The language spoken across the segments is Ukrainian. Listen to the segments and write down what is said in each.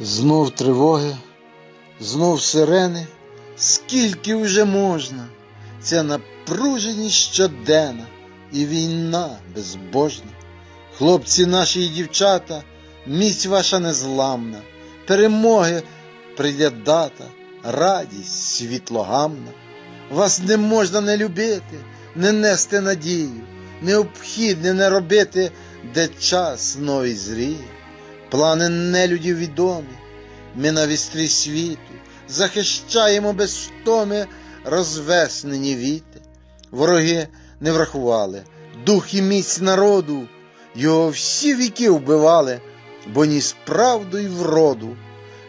Знов тривоги, знов сирени, скільки вже можна, ця напруженість щоденна і війна безбожна. Хлопці наші і дівчата, міць ваша незламна, перемоги прийде дата, радість світлогамна. Вас не можна не любити, не нести надію, необхідне не робити, де час новий зріє. Плани нелюдів відомі, ми на вістрі світу захищаємо без втоми розвеснені віти. Вороги не врахували, дух і міць народу, його всі віки вбивали, бо ніс правду й вроду.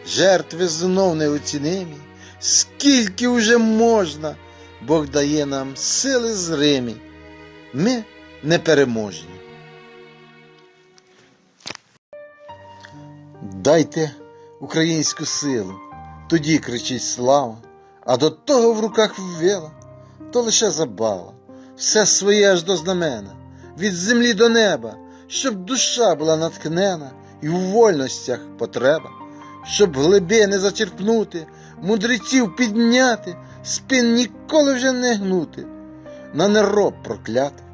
Жертви знов неоцінимі, скільки вже можна, Бог дає нам сили зримі. Ми непереможні. Дайте українську силу, тоді кричить слава, а до того в руках ввела, то лише забава, все своє аж до знамена, від землі до неба, щоб душа була наткнена і в вольностях потреба, щоб глибини зачерпнути, мудреців підняти, спин ніколи вже не гнути, на нероб проклятих.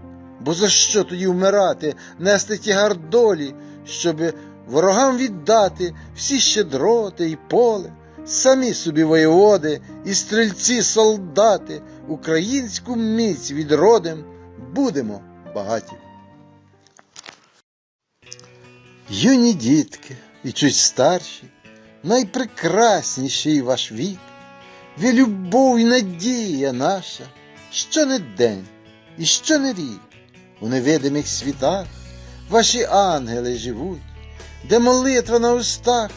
Бо за що тоді вмирати, нести тягар долі, щоби ворогам віддати всі щедроти і поле, самі собі воєводи і стрільці солдати, українську міць відродим будемо багаті. Юні дітки і чуть старші, найпрекрасніший ваш вік, ви любов і надія наша, що не день і що не рік, у невидимих світах ваші ангели живуть, де молитва на устах,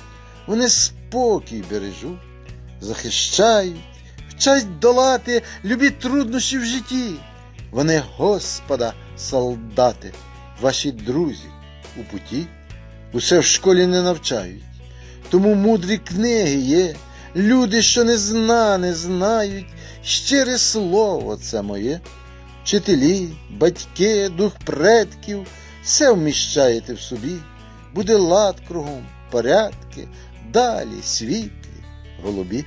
вони спокій бережуть, захищають, вчать долати любі труднощі в житті. Вони Господа, солдати, ваші друзі у путі, усе в школі не навчають. Тому мудрі книги є, люди, що не зна, не знають, щире слово це моє. Вчителі, батьки, дух предків, все вміщаєте в собі, буде лад кругом, порядки, далі світлі, голубі.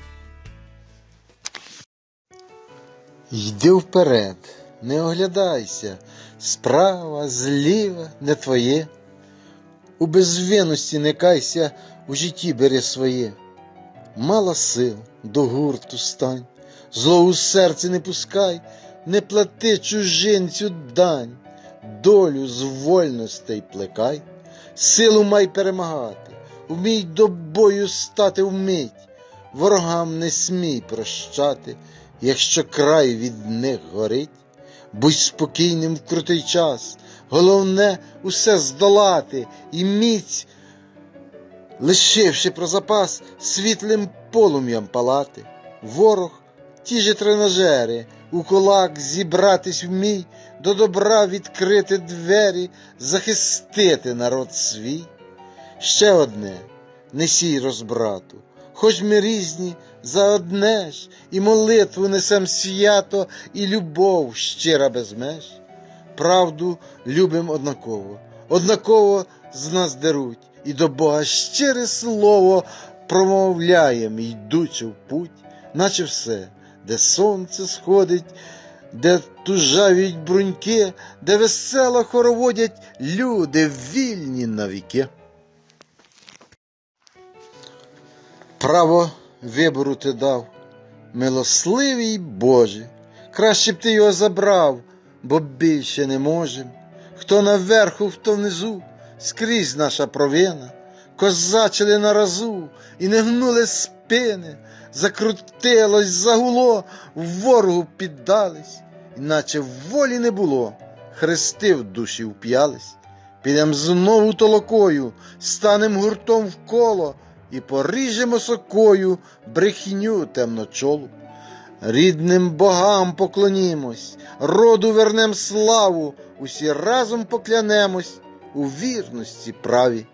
Йди вперед, не оглядайся, справа, зліва не твоє. У безвинності не кайся, у житті бери своє. Мало сил до гурту стань, зло у серці не пускай, не плати чужинцю дань, долю з вольностей плекай, силу май перемагати, вмій до бою стати вмить, ворогам не смій прощати, якщо край від них горить. Будь спокійним в крутий час, головне усе здолати і міць, лишивши про запас світлим полум'ям палати. Ворог ті же тренажери, у кулак зібратись вмій, до добра відкрити двері, захистити народ свій. Ще одне. Не сій розбрату, хоч ми різні за одне ж, і молитву несем свято, і любов щира без меж. Правду любим однаково, однаково з нас деруть, і до Бога щире слово промовляєм, йдучи в путь, наче все, де сонце сходить, де тужавіють бруньки, де весело хороводять люди вільні навіки. Право вибору ти дав, милосливий Боже, краще б ти його забрав, бо більше не можем. Хто наверху, хто внизу, скрізь наша провина, козачили на разу і не гнули спини, закрутилось, загуло, ворогу піддались, іначе волі не було, хрести в душі вп'ялись. Підем знову толокою, станем гуртом в коло і поріжемо сокою брехню темночолу. Рідним богам поклонімось, роду вернем славу, усі разом поклянемось у вірності праві.